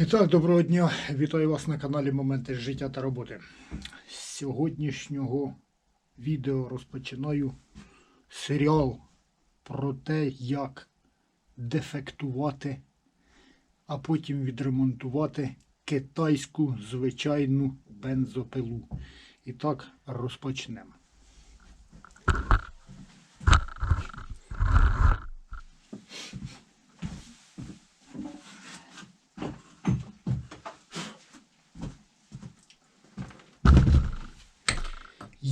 І так, доброго дня. Вітаю вас на каналі Моменти життя та роботи. З сьогоднішнього відео розпочинаю серіал про те, як дефектувати, а потім відремонтувати китайську звичайну бензопилу. І так, розпочнемо.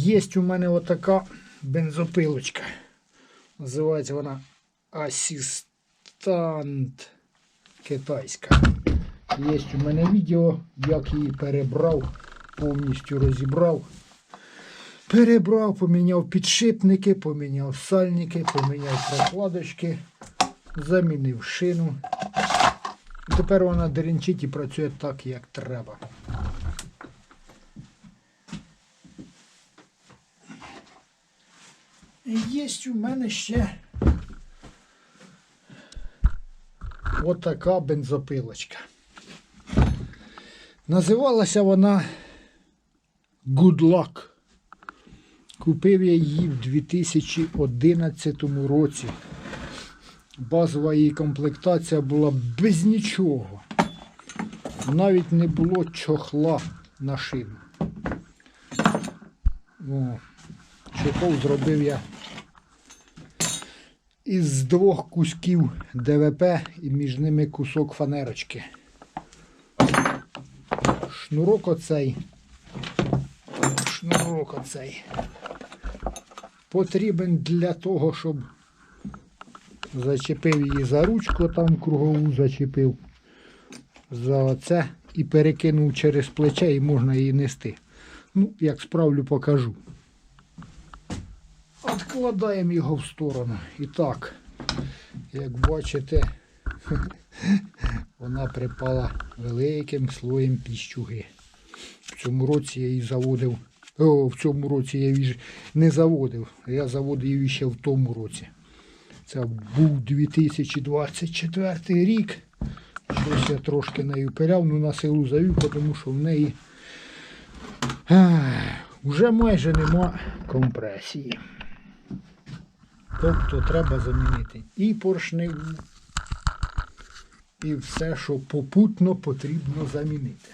Є у мене отака бензопилочка. Називається вона Асістант китайська. Є у мене відео, як її перебрав, повністю розібрав. Перебрав, поміняв підшипники, поміняв сальники, поміняв прокладочки, замінив шину. Тепер вона деренчить і працює так, як треба. Є у мене ще отака бензопилочка. Називалася вона Good Luck. Купив я її в 2011 році. Базова її комплектація була без нічого. Навіть не було чохла на шину. Чохол зробив я із двох кусків ДВП і між ними кусок фанерочки. Шнурок оцей. Шнурок оцей. Потрібен для того, щоб зачепив її за ручку, там кругову зачепив за оце і перекинув через плече і можна її нести. Ну, як справлю, покажу. Откладаємо його в сторону. І так, як бачите, вона припала великим слоєм піщуги. В цьому році я її заводив. О, в цьому році я її не заводив. Я заводив її ще в тому році. Це був 2024 рік. Щось я трошки нею пиляв, ну на силу завів, тому що в неї ех, вже майже нема компресії. Тобто треба замінити і поршневу, і все, що попутно потрібно замінити.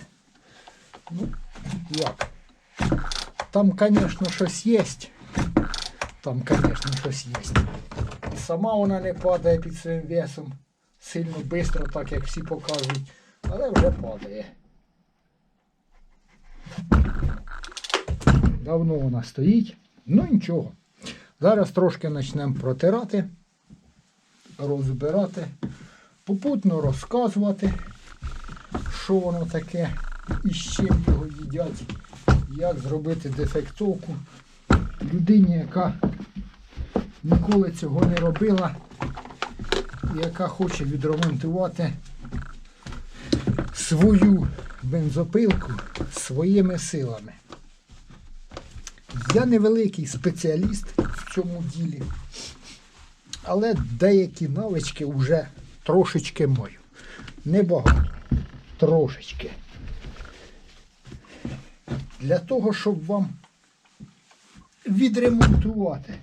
Ну, як? Там, звісно, щось є. Там, звісно, щось є. І сама вона не падає під своїм весом сильно швидко, так як всі показують, але вже падає. Давно вона стоїть, ну нічого. Зараз трошки почнемо протирати, розбирати, попутно розказувати, що воно таке і з чим його їдять, як зробити дефектовку людині, яка ніколи цього не робила, яка хоче відремонтувати свою бензопилку своїми силами. Я невеликий спеціаліст цьому ділі, але деякі навички вже трошечки маю. Небагато. Трошечки. Для того, щоб вам відремонтувати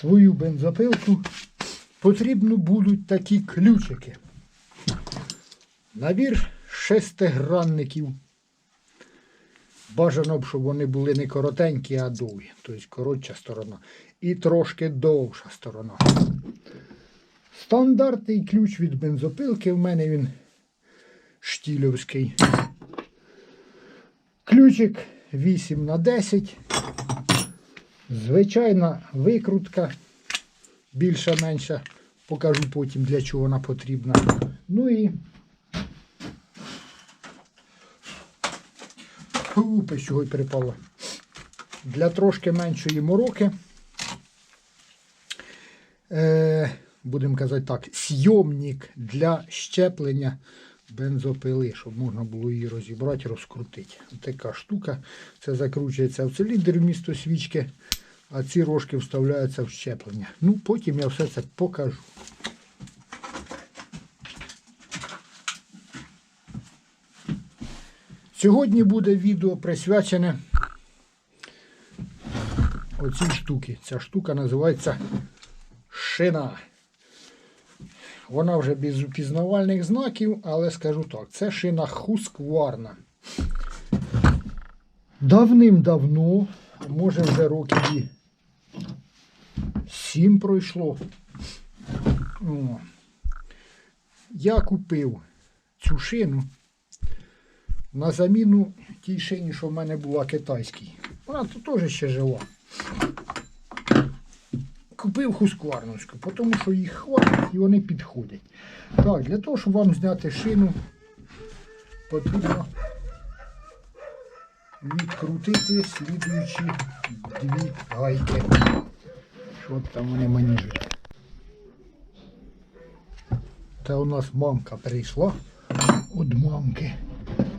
свою бензопилку, потрібно будуть такі ключики. Набір шестигранників. Бажано б, щоб вони були не коротенькі, а довгі. Тобто коротша сторона. І трошки довша сторона. Стандартний ключ від бензопилки. В мене він штільовський. Ключик 8 на 10. Звичайна викрутка. Більша-менша. Покажу потім, для чого вона потрібна. Ну і Упи чого припало. Для трошки меншої мороки, е, будемо казати так, сйомник для щеплення бензопили, щоб можна було її розібрати, розкрутити. Така штука. Це закручується в циліндр вмісто свічки, а ці рожки вставляються в щеплення. Ну, потім я все це покажу. Сьогодні буде відео присвячене оцій штуці. Ця штука називається шина. Вона вже без упізнавальних знаків, але скажу так, це шина хускварна. Давним-давно, може вже років і сім пройшло. О. Я купив цю шину на заміну тій шині, що в мене була китайській. Вона тут теж ще жила. Купив хускварновську, тому що їх хватить і вони підходять. Так, для того, щоб вам зняти шину, потрібно відкрутити слідуючі дві гайки. Що там вони маніжуть. Та у нас мамка прийшла від мамки.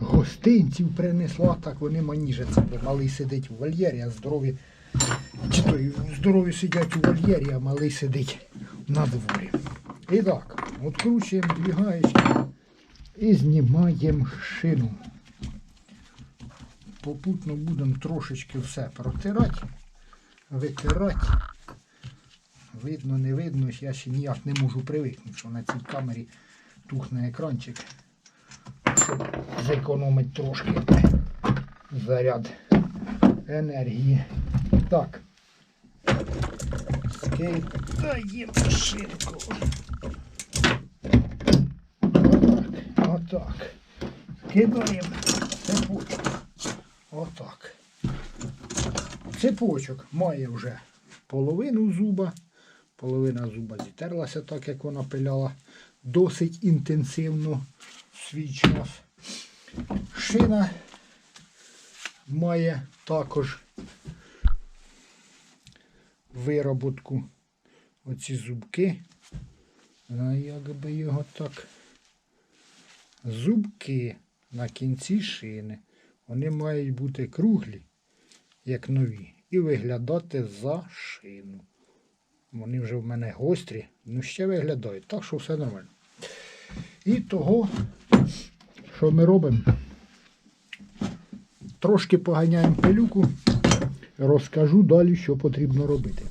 Гостинців принесла, так вони маніжаться. Малий сидить у вольєрі, а здорові. Чи то здорові сидять у вольєрі, а малий сидить на дворі. І так, відкручуємо дві і знімаємо шину. Попутно будемо трошечки все протирати, витирати. Видно, не видно, я ще ніяк не можу привикнути, що на цій камері тухне екранчик, щоб зекономити трошки заряд енергії. Так. Скидаємо шинку. Отак. Отак. Кидаємо цепочок. Отак. Цепочок має вже половину зуба. Половина зуба зітерлася так, як вона пиляла досить інтенсивно свій час. Шина має також вироботку оці зубки. А як його так. Зубки на кінці шини. Вони мають бути круглі, як нові, і виглядати за шину. Вони вже в мене гострі, ну ще виглядають, так що все нормально. І того, що ми робимо? Трошки поганяємо пилюку, розкажу далі, що потрібно робити.